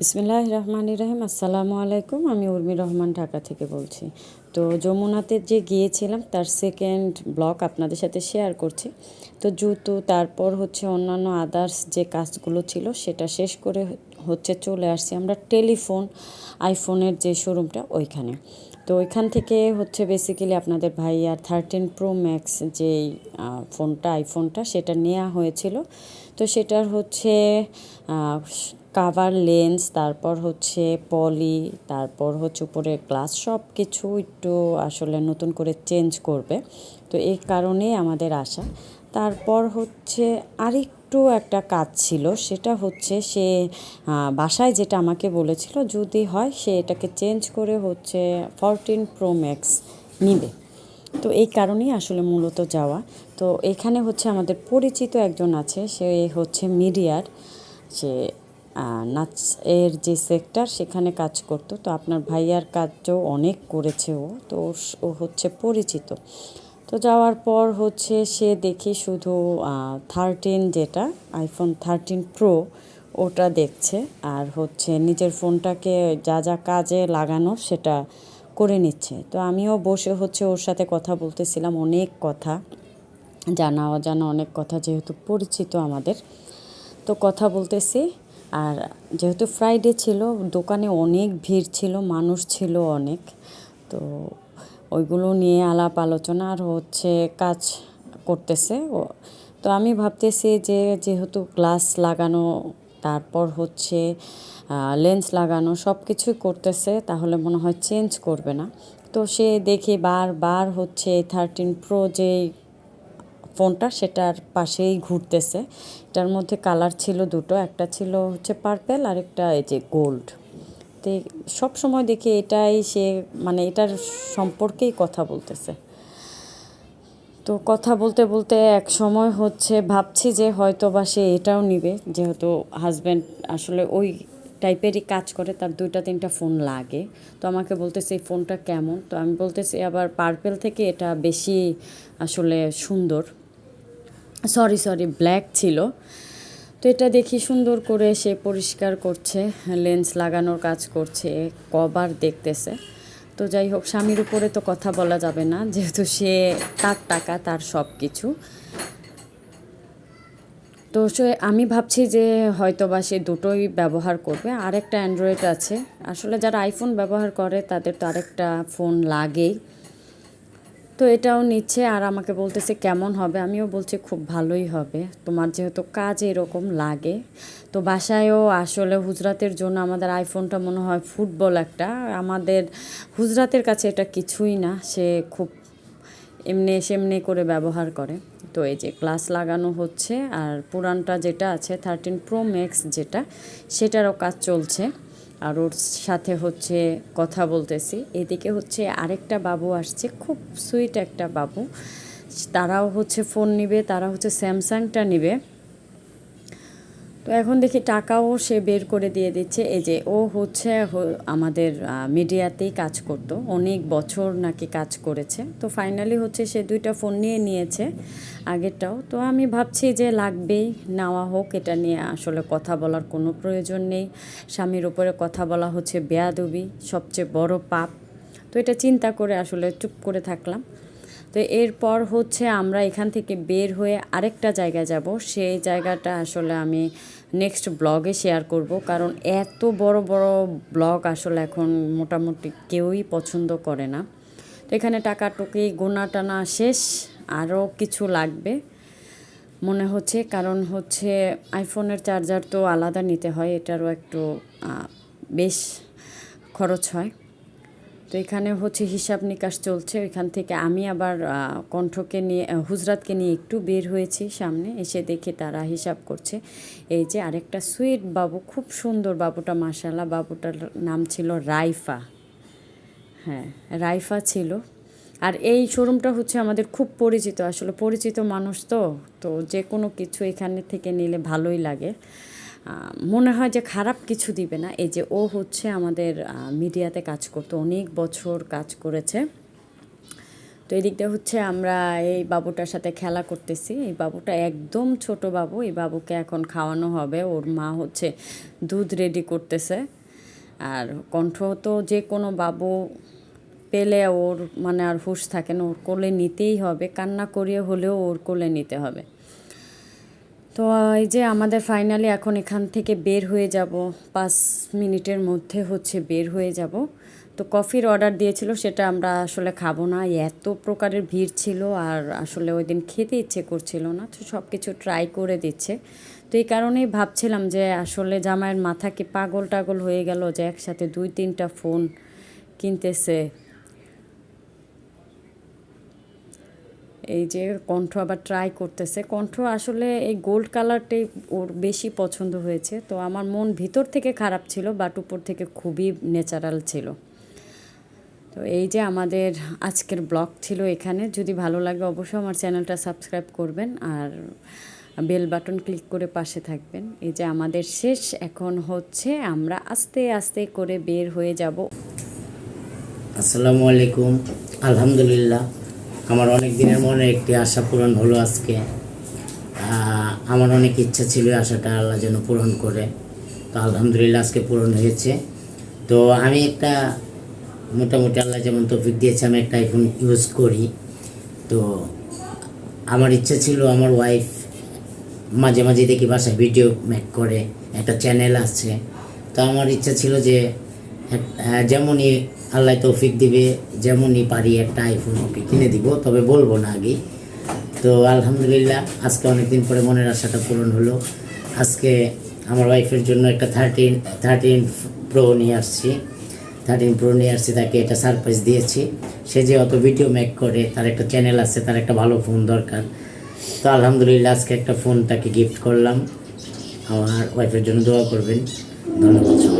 বিসমিল্লাহ রহমান রহিম আসসালামু আলাইকুম, আমি উর্মি রহমান ঢাকা থেকে বলছি। তো যমুনাতে যে গিয়েছিলাম, তার সেকেন্ড ব্লগ আপনাদের সাথে শেয়ার করছি। তো জুতো, তারপর হচ্ছে অন্যান্য আদার্স যে কাজগুলো ছিল, সেটা শেষ করে হচ্ছে চলে আসছি আমরা টেলিফোন আইফোনের যে শোরুমটা ওইখানে। তো ওইখান থেকে হচ্ছে বেসিক্যালি আপনাদের ভাই আর থার্টিন প্রো ম্যাক্স যে ফোনটা আইফোনটা সেটা নেওয়া হয়েছিল। তো সেটার হচ্ছে কাভার লেন্স তারপর হচ্ছে পলি তারপর হচ্ছে উপরে গ্লাস সব কিছু একটু আসলে নতুন করে চেঞ্জ করবে। তো এই কারণেই আমাদের আশা। তারপর হচ্ছে আরেকটু একটা কাজ ছিল, সেটা হচ্ছে সে বাসায় যেটা আমাকে বলেছিল, যদি হয় সে এটাকে চেঞ্জ করে হচ্ছে ফরটিন প্রো ম্যাক্স নিবে। তো এই কারণেই আসলে মূলত যাওয়া। তো এখানে হচ্ছে আমাদের পরিচিত একজন আছে, সে হচ্ছে মিডিয়ার। সে নাচ এর যে সেক্টর সেখানে কাজ করতো। তো আপনার ভাইয়ার কাজও অনেক করেছে ও। তো ও হচ্ছে পরিচিত। তো যাওয়ার পর হচ্ছে সে দেখি শুধু থার্টিন যেটা আইফোন থার্টিন প্রো ওটা দেখছে। আর হচ্ছে নিজের ফোনটাকে যা যা কাজে লাগানো সেটা করে নিচ্ছে। তো আমিও বসে হচ্ছে ওর সাথে কথা বলতেছিলাম অনেক কথা। জানা অজানা অনেক কথা যেহেতু পরিচিত আমাদের। তো কথা বলতেছি। আর যেহেতু ফ্রাইডে ছিল, দোকানে অনেক ভিড় ছিল, মানুষ ছিল অনেক, তো ওইগুলো নিয়ে আলাপ আলোচনা আর হচ্ছে কাজ করতেছে। তো আমি ভাবতেছি যে যেহেতু গ্লাস লাগানো, তারপর হচ্ছে লেন্স লাগানো সব কিছুই করতেছে, তাহলে মনে হয় চেঞ্জ করবে না। তো সে দেখে বারবার হচ্ছে থার্টিন প্রো যে ফোনটা সেটার পাশেই ঘুরতেছে। এটার মধ্যে কালার ছিল দুটো, একটা ছিল হচ্ছে পার্পেল আর একটা এই যে গোল্ড। তো সব সময় দেখি এটাই সে মানে এটার সম্পর্কেই কথা বলতেছে। তো কথা বলতে বলতে এক সময় হচ্ছে ভাবছি যে হয়তো বা সে এটাও নিবে, যেহেতু হাজব্যান্ড আসলে ওই টাইপেরই কাজ করে, তার দুইটা তিনটা ফোন লাগে। তো আমাকে বলতেছে এই ফোনটা কেমন? তো আমি বলতেছি আবার পার্পেল থেকে এটা বেশি আসলে সুন্দর। সরি সরি ব্ল্যাক ছিল। তো এটা দেখি সুন্দর করে সে পরিষ্কার করছে লেন্স লাগানোর কাজ করছে কবার দেখতেছে। তো যাই হোক, স্বামীর উপরে তো কথা বলা যাবে না, যেহেতু সে তার টাকা, তার সব কিছু তো সে, আমি ভাবছি যে হয়তো বা সে দুটোই ব্যবহার করবে। আরেকটা অ্যান্ড্রয়েড আছে। আসলে যারা আইফোন ব্যবহার করে, তাদের তো আরেকটা ফোন লাগেই। তো এটাও নিচ্ছে আর আমাকে বলতেছে, কেমন হবে? আমিও বলছি, খুব ভালোই হবে। তোমার যেহেতু কাজ এরকম লাগে। তো বাসায়ও আসলে হুজরাতের জন্য আমাদের আইফোনটা মনে হয় ফুটবল একটা। আমাদের হুজরাতের কাছে এটা কিছুই না। সে খুব এমনি সেমনি করে ব্যবহার করে। তো এই যে গ্লাস লাগানো হচ্ছে আর পুরানটা যেটা আছে থার্টিন প্রো ম্যাক্স যেটা, সেটারও কাজ চলছে। আর ওর সাথে হচ্ছে কথা বলতেছি। এদিকে হচ্ছে আরেকটা বাবু আসছে, খুব সুইট একটা বাবু। তারাও হচ্ছে ফোন নিবে, তারা হচ্ছে স্যামসাংটা নিবে। তো এখন দেখি টাকাও সে বের করে দিয়ে দিচ্ছে। এই যে ও হচ্ছে আমাদের মিডিয়াতেই কাজ করতো। অনেক বছর নাকি কাজ করেছে। তো ফাইনালি হচ্ছে সে দুইটা ফোন নিয়ে নিয়েছে আগেরটাও। তো আমি ভাবছি যে লাগবেই, নেওয়া হোক। এটা নিয়ে আসলে কথা বলার কোনো প্রয়োজন নেই। স্বামীর উপরে কথা বলা হচ্ছে বেয়াদবি, সবচেয়ে বড় পাপ। তো এটা চিন্তা করে আসলে চুপ করে থাকলাম। তো এরপর হচ্ছে আমরা এখান থেকে বের হয়ে আরেকটা জায়গায় যাব। সেই জায়গাটা আসলে আমি নেক্সট ব্লগে শেয়ার করব। কারণ এত বড় বড় ব্লগ আসলে এখন মোটামুটি কেউই পছন্দ করে না। তো এখানে টাকা টুকি গোনা টানা শেষ, আরও কিছু লাগবে মনে হচ্ছে। কারণ হচ্ছে আইফোনের চার্জার তো আলাদা নিতে হয়, এটারও একটু বেশ খরচ হয়। তো এখানে হচ্ছে হিসাব নিকাশ চলছে। ওইখান থেকে আমি আবার কণ্ঠকে নিয়ে হুজরাতকে নিয়ে একটু বের হয়েছি সামনে। এসে দেখে তারা হিসাব করছে। এই যে আরেকটা সুইট বাবু, খুব সুন্দর বাবুটা মাসালা বাবুটার নাম ছিল রাইফা। হ্যাঁ রাইফা ছিল। আর এই শোরুমটা হচ্ছে আমাদের খুব পরিচিত। আসলে পরিচিত মানুষ তো তো যে কোনো কিছু এখানে থেকে নিলে ভালোই লাগে। মনে হয় যে খারাপ কিছু দিবে না। এই যে ও হচ্ছে আমাদের মিডিয়াতে কাজ করতো, অনেক বছর কাজ করেছে। তো এই দিকটা হচ্ছে আমরা এই বাবুটার সাথে খেলা করতেছি। এই বাবুটা একদম ছোট বাবু, এই বাবুকে এখন খাওয়ানো হবে। ওর মা হচ্ছে দুধ রেডি করতেছে। আর কণ্ঠ তো যে কোনো বাবু পেলে ওর মানে আর হুঁশ থাকে না, ওর কোলে নিতেই হবে। কান্না করিয়ে হলেও ওর কোলে নিতে হবে। তো এই যে আমাদের ফাইনালি এখন এখান থেকে বের হয়ে যাব, পাঁচ মিনিটের মধ্যে হচ্ছে বের হয়ে যাব। তো কফির অর্ডার দিয়েছিল, সেটা আমরা আসলে খাব না। এত প্রকারের ভিড় ছিল আর আসলে ওই দিন খেতে ইচ্ছে করছিল না, তো সব কিছু ট্রাই করে দিচ্ছে। তো এই কারণেই ভাবছিলাম যে আসলে জামাইয়ের মাথা কি পাগল টাগল হয়ে গেল যে একসাথে দুই তিনটা ফোন কিনতেছে। এই যে কণ্ঠ আবার ট্রাই করতেছে। কণ্ঠ আসলে এই গোল্ড কালারটাই ওর বেশি পছন্দ হয়েছে। তো আমার মন ভিতর থেকে খারাপ ছিল বাট উপর থেকে খুবই ন্যাচারাল ছিল। তো এই যে আমাদের আজকের ব্লগ ছিল এখানে। যদি ভালো লাগে অবশ্যই আমার চ্যানেলটা সাবস্ক্রাইব করবেন আর বেল বাটন ক্লিক করে পাশে থাকবেন। এই যে আমাদের শেষ, এখন হচ্ছে আমরা আস্তে আস্তে করে বের হয়ে যাব। আসসালামু আলাইকুম। আলহামদুলিল্লাহ। আমার অনেক দিনের মনে একটি আশা পূরণ হলো আজকে। আমার অনেক ইচ্ছা ছিল আশাটা আল্লাহ যেন পূরণ করে। তো আলহামদুলিল্লাহ আজকে পূরণ হয়েছে। তো আমি একটা মোটামুটি আল্লাহ যেমন তৌফিক দিয়েছে, আমি একটা আইফোন ইউজ করি। তো আমার ইচ্ছা ছিল আমার ওয়াইফ মাঝে মাঝে দেখি বাসায় ভিডিও মেক করে। একটা চ্যানেল আছে। তো আমার ইচ্ছা ছিল যে যেমনই আল্লাহ তৌফিক দিবে, যেমনই পারি একটা আইফোন ওকে কিনে দিব, তবে বলব না আগে। তো আলহামদুলিল্লাহ, আজকে অনেকদিন পরে মনের আশাটা পূরণ হলো। আজকে আমার ওয়াইফের জন্য একটা থার্টিন থার্টিন প্রো নিয়ে আসছি। থার্টিন প্রো নিয়ে আসছি, তাকে এটা সারপ্রাইজ দিয়েছি। সে যে অত ভিডিও মেক করে, তার একটা চ্যানেল আছে, তার একটা ভালো ফোন দরকার। তো আলহামদুলিল্লাহ, আজকে একটা ফোন তাকে গিফট করলাম। আমার ওয়াইফের জন্য দোয়া করবেন। ধন্যবাদ